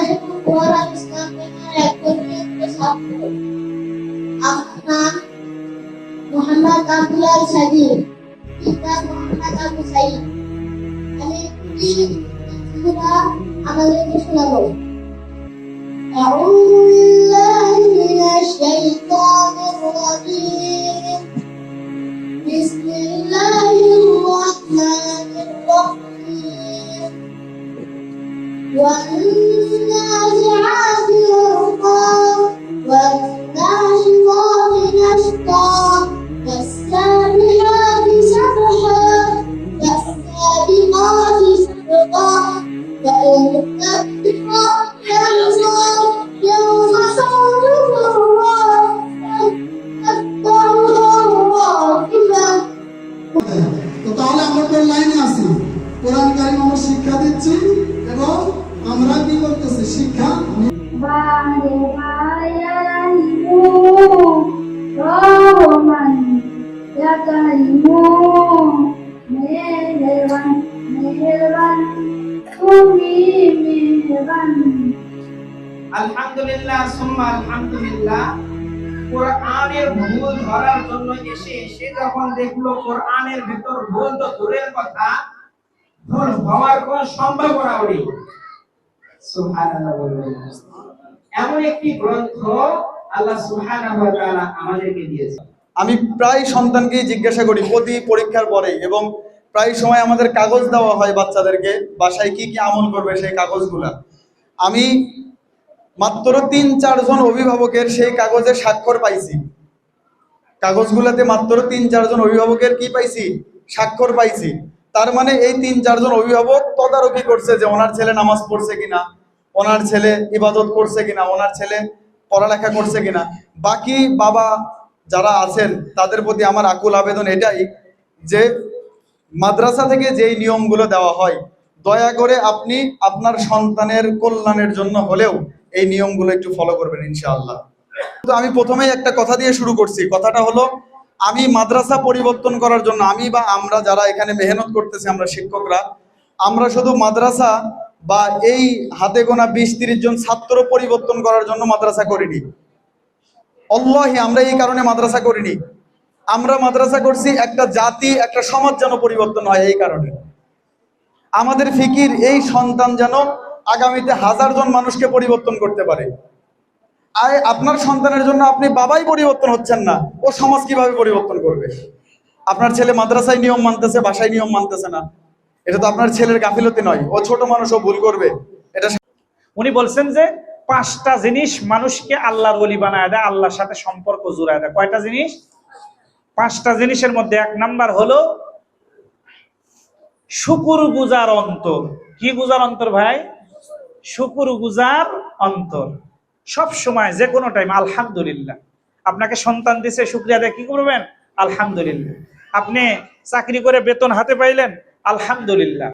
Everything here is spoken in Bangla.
ওয়ারাল ইসলাম ব্যাংকের একজন ছাত্র আমার নাম মোহাম্মদ আব্দুল আল সাজিদ পিতা মোহাম্মদ আবু সাইদ আমি একটি সুরা আমাদেরকে শোনাবো أعوذ بالله من الشيطان الرجيم بسم الله الرحمن الرحيم والنازعات غرقا والناشطات نشطا فالسابحات سبحا فالسابقات سبقا فالمدبرات أمرا يوم صدر الله فأكبرها راكبا তো তাহলে আমরা কোন লাইনে আছি কোরআন কারিম আমরা শিক্ষা দিচ্ছি এবং আমরা কি করতেছি? শিক্ষা? আলহামদুলিল্লাহ সুম্মা আলহামদুলিল্লাহ। কোরআনের ভুল ধরার জন্য এসে সে যখন দেখল কোরআনের ভিতর ভুল তো দূরের কথা ভুল হওয়ার কোনো সম্ভাবনাও নেই। এমন একটি গ্রন্থ আল্লাহ আমাদেরকে দিয়েছে আমি প্রায় সন্তানকেই জিজ্ঞাসা করি, প্রতি পরীক্ষার পরে এবং প্রায় সময় আমাদের কাগজ দেওয়া হয় বাচ্চাদেরকে, বাসায় কি কি আমল করবে সেই কাগজগুলা। আমি মাত্র তিন চারজন অভিভাবকের সেই কাগজে স্বাক্ষর পাইছি। কাগজগুলোতে মাত্র তিন চারজন অভিভাবকের কি পাইছি? স্বাক্ষর পাইছি। তার মানে এই তিন, চারজন অভিভাবক তদারকি করছে যে ওনার ছেলে নামাজ পড়ছে কিনা, ওনার ছেলে ইবাদত করছে কিনা, ওনার ছেলে পড়ালেখা করছে কিনা। বাকি বাবা যারা আছেন, তাদের প্রতি আমার আকুল আবেদন এটাই যে মাদ্রাসা থেকে যেই নিয়মগুলো দেওয়া হয়, দয়া করে আপনি আপনার সন্তানের কল্যাণের জন্য হলেও এই নিয়মগুলো একটু ফলো করবেন ইনশাআল্লাহ। তো আমি প্রথমেই একটা কথা দিয়ে শুরু করছি। কথাটা হলো আমি মাদ্রাসা পরিবর্তন করার জন্য, আমি বা আমরা যারা এখানে মেহনত করতেছি, আমরা শিক্ষকরা, আমরা শুধু মাদ্রাসা বা এই হাতে গোনা বিশ তিরিশ জন ছাত্র পরিবর্তন করার জন্য মাদ্রাসা করিনি। অল্লাহি, আমরা এই কারণে মাদ্রাসা করিনি। আমরা মাদ্রাসা করছি, একটা জাতি, একটা সমাজ যেন পরিবর্তন হয় এই কারণে। আমাদের ফিকির, এই সন্তান যেন আগামীতে হাজার জন মানুষকে পরিবর্তন করতে পারে। আর আপনার সন্তানের জন্য আপনি বাবাই পরিবর্তন হচ্ছেন না। ও সমাজ কীভাবে পরিবর্তন করবে? আপনার ছেলে মাদ্রাসায় নিয়ম মানতেছে, বাসায় নিয়ম মানতেছে না। এটা তো আপনার ছেলের গাফিলতি নয়। ও ছোট মানুষ, ও ভুল করবে। এটা উনি বলছেন যে পাঁচটা জিনিস মানুষকে আল্লাহর ওলি বানায় দেয়, আল্লাহর সাথে সম্পর্ক জুড়ায় দেয়। কয়টা জিনিস? পাঁচটা জিনিসের মধ্যে এক নাম্বার হলো শুকুর গুজার অন্তর। কি গুজার অন্তর ভাই? শুকুর গুজার অন্তর। সব সময় যে কোনো টাইম আলহামদুলিল্লাহ। আপনাকে সন্তান দিছে, শুক্রিয়া দেয় কি করবেন? আলহামদুলিল্লাহ। আপনি চাকরি করে বেতন হাতে পাইলেন, আলহামদুলিল্লাহ।